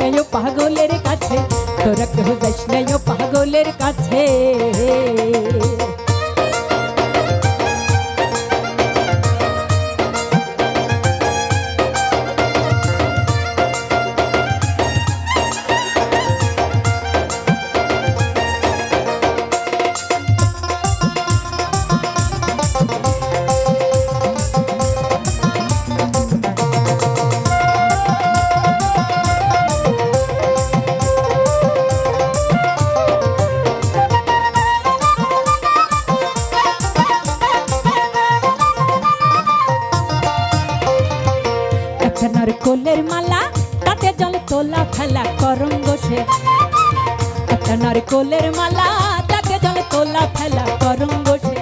নাই ও পাগলের কাছে। তোরা কেউ যাস ও পাগলের কাছে। একটা নারকোলের মালা, তাতে জল তোলা ফেলা করম বসে একটা নারকোলের মালা, তাতে জল তোলা ফেলা করম বসে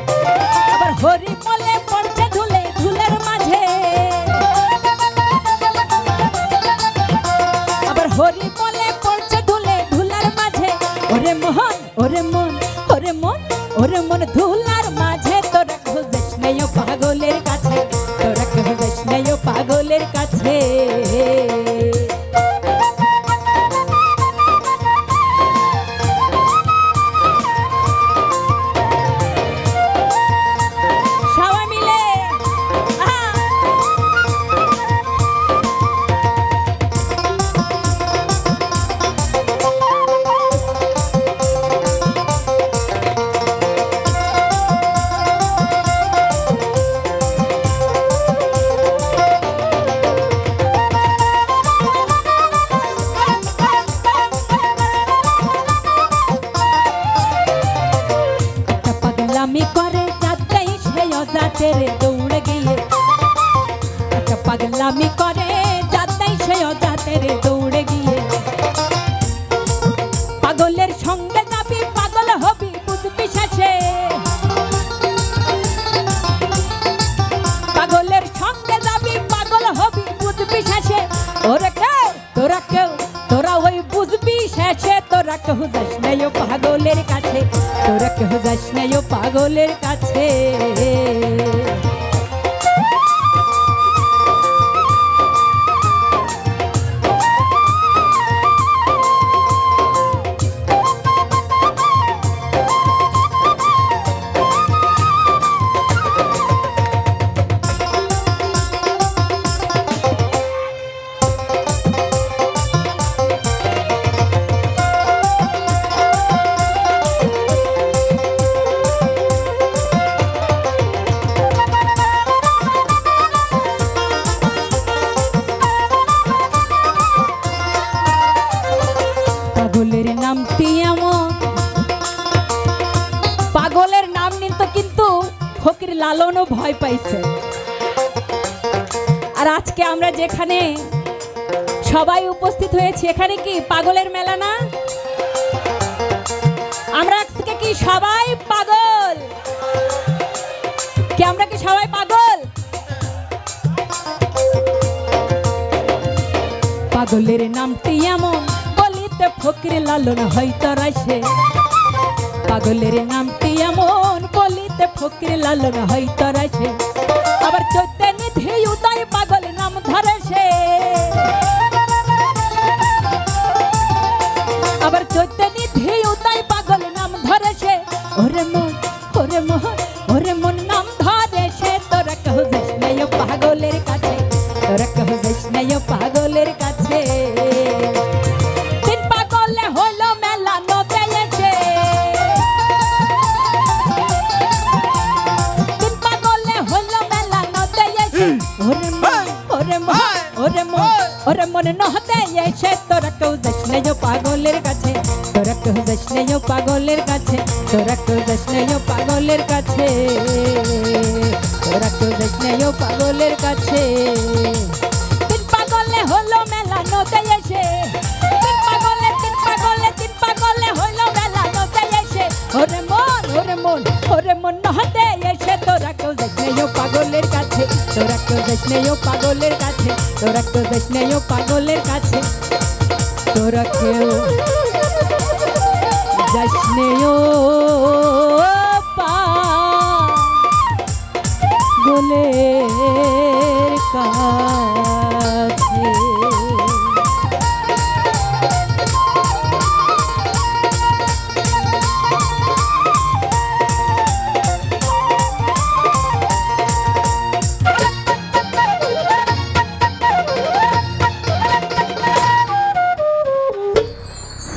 আবার হরি মলে পড়ছে ধুলে ধুলের মাঝে। আবার হরি মলে পড়ছে ধুলে ধুলার মাঝে। ওরে মোহন ওরে মন ওরে মন ওরে মন ধুলার মাঝে। অজাতের দৌড়ে গিয়ে। একটা পাগলামি করে যাতেই সে রে দৌড়ে গিয়ে। তোরা কেউ যাস না ও পাগলের কাছে। লালনও ভয় পাইছে। আর আজকে আমরা যেখানে সবাই উপস্থিত হয়েছি, এখানে কি পাগলের মেলা না? আমরা আজকে কি সবাই পাগল? কি আমরা কি সবাই পাগল? পাগলের নামটি এমন, বলিতে ফকির লালন হয়তো রাইছে পাগলের নামটি ফকির লালন হয়তো রাইছে ওরে মন ওরে মন ওরে মন ওরে মন নহতে এসে তোরা কেউ যাস নাই পাগলের কাছে। তোরা কেউ যাস নাই পাগলের কাছে তোরা কেউ যাস নাই পাগলের কাছে। তোরা কেউ যাস নাই পাগলের কাছে। তিন পাগলে হলো মেলা নদে এসে। তিন পাগলে তিন পাগলে তিন পাগলে হলো মেলা নদে এসে। ওরে মন ওরে মন ওরে মন নহতে ও পাগলের কাছে, তোরা তো যাস নাই ও পাগলের কাছে, তোরা তো যাস নাই ও পাগলের কাছে। তোরা কেউ যাস ও পাগলের কাছে।